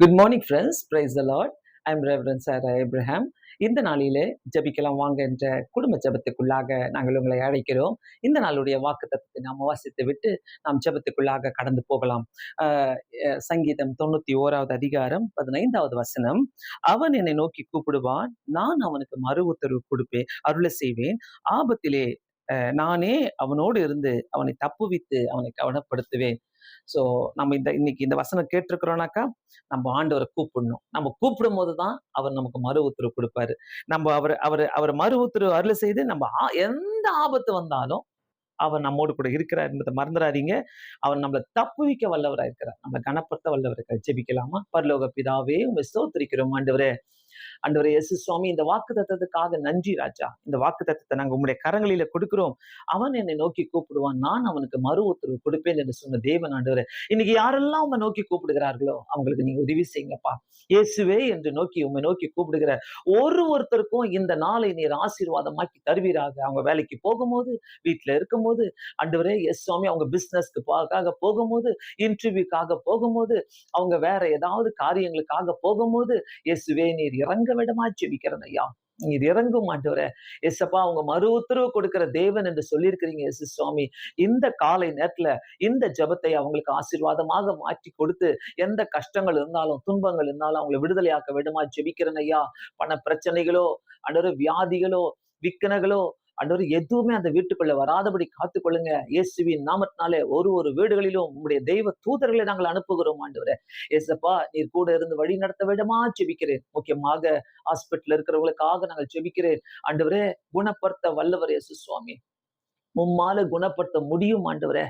Good morning friends praise the lord I'm reverend sir Ibrahim இந்த நாளிலே ஜபிக்கலாம் வாங்க என்ற குடும்ப ஜபத்துக்குள்ளாக நாங்கள் உங்களை அழைக்கிறோம். இந்த நாளுடைய வாக்கு தத்துவத்தை நாம் வாசித்து விட்டு நாம் ஜபத்துக்குள்ளாக கடந்து போகலாம். சங்கீதம் தொண்ணூத்தி ஓராவது அதிகாரம் பதினைந்தாவது வசனம். அவன் என்னை நோக்கி கூப்பிடுவான். நான் அவனுக்கு மறு உத்தரவு கொடுப்பேன் அருளை செய்வேன். ஆபத்திலே நானே அவனோடு இருந்து அவனை தப்புவித்து அவனை கவனப்படுத்துவேன். ஸோ நம்ம இந்த இன்னைக்கு இந்த வசனம் கேட்டிருக்கிறோம்னாக்கா நம்ம ஆண்டவரை கூப்பிடணும். நம்ம கூப்பிடும் போது தான் அவர் நமக்கு மறு உத்தரவு கொடுப்பாரு. நம்ம அவர் அவர் அவர் மறு உத்தரவு அருள் செய்து நம்ம ஆ- எந்த ஆபத்து வந்தாலும் அவர் நம்மோடு கூட இருக்கிறார் என்பதை மறந்துடாதீங்க அவர் நம்மளை தப்புவிக்க வல்லவராக இருக்கிறார். நம்மளை கனப்படுத்த வல்லவரை ஜெபிக்கலாமா? பரலோக பிதாவே உங்க ஸ்தோத்திரிக்கிறோம் ஆண்டவரே. ஆண்டவரே எஸ் சுவாமி இந்த வாக்கு தத்தத்துக்காக நன்றி ராஜா. இந்த வாக்கு தத்தத்தை நாங்க உங்களுடைய கரங்களில கொடுக்கிறோம். அவன் என்னை நோக்கி கூப்பிடுவான். நான் அவனுக்கு மறு உத்தரவு கொடுப்பேன் என்று சொன்ன தேவன் ஆண்டவர். இன்னைக்கு யாரெல்லாம் உங்க நோக்கி கூப்பிடுகிறார்களோ அவங்களுக்கு நீங்க உதவி செய்யுங்கப்பா. இயேசுவே என்று நோக்கி உண்மை நோக்கி கூப்பிடுகிற ஒரு ஒருத்தருக்கும் இந்த நாளை நீர் ஆசீர்வாதமாக்கி தருவீராக. அவங்க வேலைக்கு போகும்போது வீட்டுல இருக்கும்போது அண்டவரே எஸ் சுவாமி அவங்க பிசினஸ்க்கு போகும்போது இன்டர்வியூக்காக போகும்போது அவங்க வேற ஏதாவது காரியங்களுக்காக போகும்போது இயேசுவே நீர் இறங்க விடமா ஜெபிக்கிறேன் ஐயா நீர் இறங்கும் ஆண்டவரே. எஸ்அப்பா அவங்க மறு உத்தரவு கொடுக்கிற தேவன் என்று சொல்லியிருக்கிறீங்க எஸ் சுவாமி. இந்த காலை நேரத்துல இந்த ஜெபத்தை அவங்களுக்கு ஆசீர்வாதமாக மாற்றி கொடுத்து எந்த கஷ்டங்கள் இருந்தாலும் துன்பங்கள் இருந்தாலும் அவங்களை விடுதலையாக்க விடுமா ஜெபிக்கிறேன் ஐயா பண பிரச்சனைகளோ அன்றொரு வியாதிகளோ விக்கனங்களோ அன்றவர் எதுவுமே அந்த வீட்டுக்குள்ள வராதபடி காத்துக்கொள்ளுங்க. இயேசுவின் நாமத்தினாலே ஒரு ஒரு வீடுகளிலும் உங்களுடைய தெய்வ தூதர்களை நாங்கள் அனுப்புகிறோம் ஆண்டவரே. ஏசப்பா நீர் கூட இருந்து வழி நடத்த விடமா செபிக்கிறேன் முக்கியமாக ஹாஸ்பிட்டல் இருக்கிறவங்களுக்காக நாங்கள் செபிக்கிறேன் ஆண்டவரே குணப்படுத்த வல்லவர் இயேசு சுவாமி. உம்மால குணப்படுத்த முடியும் ஆண்டவரே.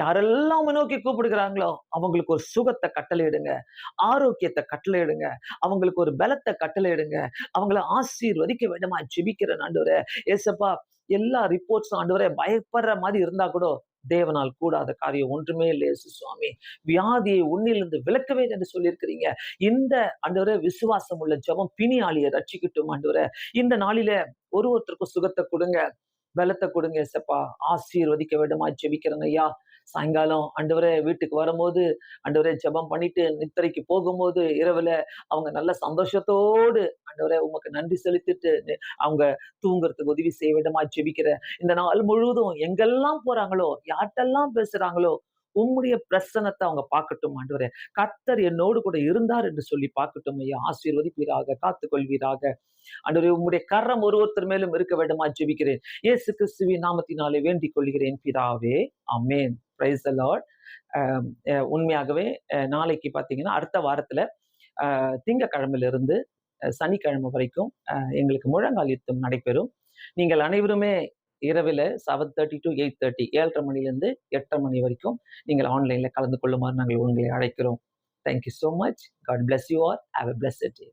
யாரெல்லாம் நோக்கி கூப்பிடுகிறாங்களோ அவங்களுக்கு ஒரு சுகத்தை கட்டளையிடுங்க. ஆரோக்கியத்தை கட்டளையிடுங்க. அவங்களுக்கு ஒரு பலத்தை கட்டளையிடுங்க. அவங்கள ஆசீர்வதிக்க வேண்டுமா? ஜெபிக்கிறேன் ஆண்டவரே. ஏசப்பா எல்லா ரிப்போர்ட்ஸும் ஆண்டவரே பயப்படுற மாதிரி இருந்தா கூட தேவனால் கூடாத காரியம் ஒன்றுமே இல்லை சுவாமி. வியாதியை உன்னிலிருந்து விளக்கவே என்று சொல்லியிருக்கிறீங்க. இந்த அண்டவரை விசுவாசம் உள்ள ஜபம் பிணியாளியை ரட்சிக்கட்டும் ஆண்டவரே. இந்த நாளில ஒரு ஒருத்தருக்கும் சுகத்தை கொடுங்க. பலத்தை கொடுங்க எசப்பா ஆசீர்வதிக்க வேண்டுமா? ஜெபிக்கிறேங்க ஐயா. சாயங்காலம் ஆண்டவரே வீட்டுக்கு வரும்போது ஆண்டவரே ஜெபம் பண்ணிட்டு நித்திரைக்கு போகும்போது இரவுல அவங்க நல்ல சந்தோஷத்தோடு ஆண்டவரே உமக்கு நன்றி செலுத்திட்டு அவங்க தூங்குறதுக்கு உதவி செய்ய வேண்டுமா? ஜெபிக்கிறேன் இந்த நாள் முழுவதும் எங்கெல்லாம் போறாங்களோ யார்கிட்டெல்லாம் பேசுறாங்களோ உம்முடைய பிரசனத்தை அவங்க பார்க்கட்டும் ஆண்டவரே. கர்த்தர் என்னோடு கூட இருந்தார் என்று சொல்லி பார்க்கட்டும் ஐயா. ஆசீர்வதிப்பீராக காத்துக்கொள்வீராக. ஆண்டவரே உம்முடைய கரம் ஒரு ஒருத்தர் மேலும் இருக்க வேண்டுமா ஜெபிக்கிறேன். இயேசு கிறிஸ்துவின் நாமத்தினாலே வேண்டிக் கொள்கிறேன் பிதாவே. அமேன் பிரைஸ் லார்ட் உண்மையாகவே நாளைக்கு பார்த்தீங்கன்னா அடுத்த வாரத்துல திங்கக்கிழமையிலிருந்து சனிக்கிழமை வரைக்கும் எங்களுக்கு முழங்கால் யுத்தம் நடைபெறும். நீங்கள் அனைவருமே இரவில் seven thirty to eight thirty ஏழரை மணிலேருந்து எட்டரை மணி வரைக்கும் நீங்கள் ஆன்லைனில் கலந்து கொள்ளுமாறு நாங்கள் உங்களை அழைக்கிறோம். Thank you so much God bless you or have a blessed day